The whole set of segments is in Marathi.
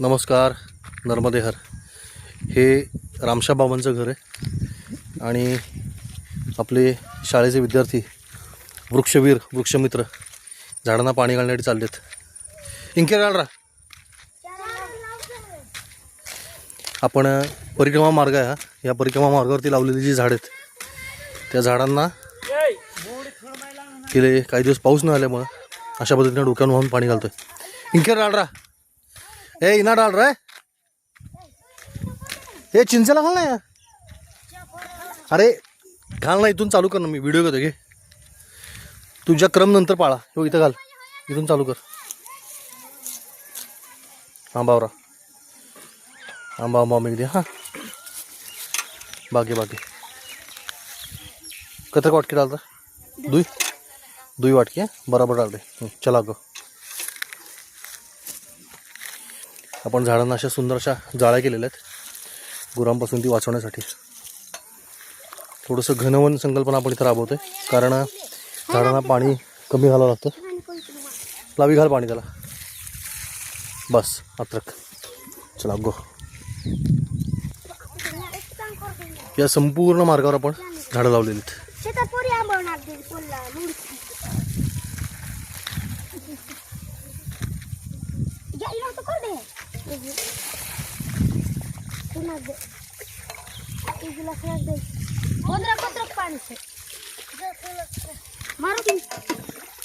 नमस्कार नर्मदेहर. हे रामशा बाबांचं घर आहे. आणि आपले शाळेचे विद्यार्थी वृक्षवीर वृक्षमित्र झाडांना पाणी घालण्यासाठी चाललेत. इंके रा आपण परिक्रमा मार्ग आहे हा. या परिक्रमा मार्गावरती लावलेली जी झाडं आहेत त्या झाडांना गेले काही दिवस पाऊस न आल्यामुळं अशा पद्धतीने डोक्यावर वाहून पाणी घालतोय. इंके डाळ ए इना डाळ रे हे चिंचेला घाल ना या. अरे घाल ना इथून चालू कर ना मी व्हिडिओ घेतो घे तुझ्या क्रम नंतर पाळा हो इथं घाल इथून चालू कर हां बावरा आंबा आंबा मी दे हां बाकी बाकी कतर वाटकी डालता दुई दुई वाटकी बराबर डाल रे चला गो आपण झाडांना अशा सुंदर अशा जाळ्या केलेल्या आहेत. गुरांपासून ती वाचवण्यासाठी. थोडंसं घनवन संकल्पना आपण इथं आहे कारण झाडांना पाणी कमी घालावं लागतं. लावी घाल पाणी त्याला. बस अत्रक. चला गो. या संपूर्ण मार्गावर आपण झाडं लावलेली आहेत.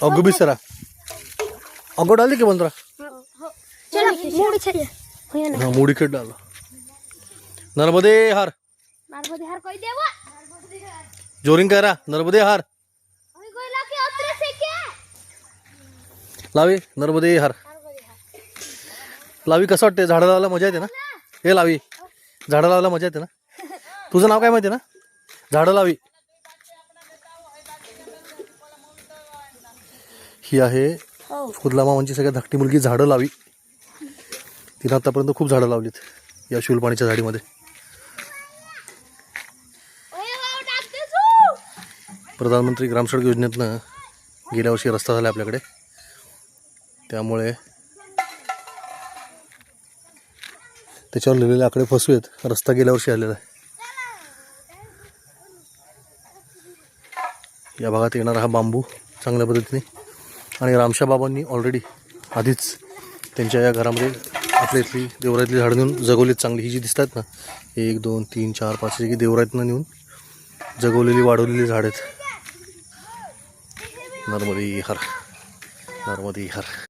अगो बिसरा अगो डाली की बंदरा? मूड छे होय ना? हां मुडी खेळ डाल. नर्मदे हार. मारबो हार कोई देवा. जोरिंग करा. नर्मदे हार. लावी नर्मदे हार. लावी कसं वाटते झाडं लावायला मजा येते ना? हे लावी. झाडं लावायला मजा येते ना? तुझं नाव काय माहिती आहे ना? झाडं लावी. ही आहे हो. फुदला मामांची सगळ्यात धाकटी मुलगी झाडं लावी. तिनं आतापर्यंत खूप झाडं लावलीत या शिवलपाणीच्या झाडीमध्ये. प्रधानमंत्री ग्रामसडक योजनेतनं गेल्या वर्षी रस्ता झाला आपल्याकडे. त्यामुळे त्याच्यावर लिहिलेले आकडे फसू आहेत रस्ता गेल्या वर्षी आलेला आहे. या भागात येणारा हा बांबू चांगल्या पद्धतीने आणि रामशा बाबांनी ऑलरेडी आधीच त्यांच्या या घरामध्ये आपल्या इथली देवरातली झाडं नेऊन जगवलीत चांगली. ही जी दिसतात ना एक दोन तीन चार पाच ही देवरातनं नेऊन जगवलेली वाढवलेली झाडं आहेत. नर्मदी हर नर्मदी हर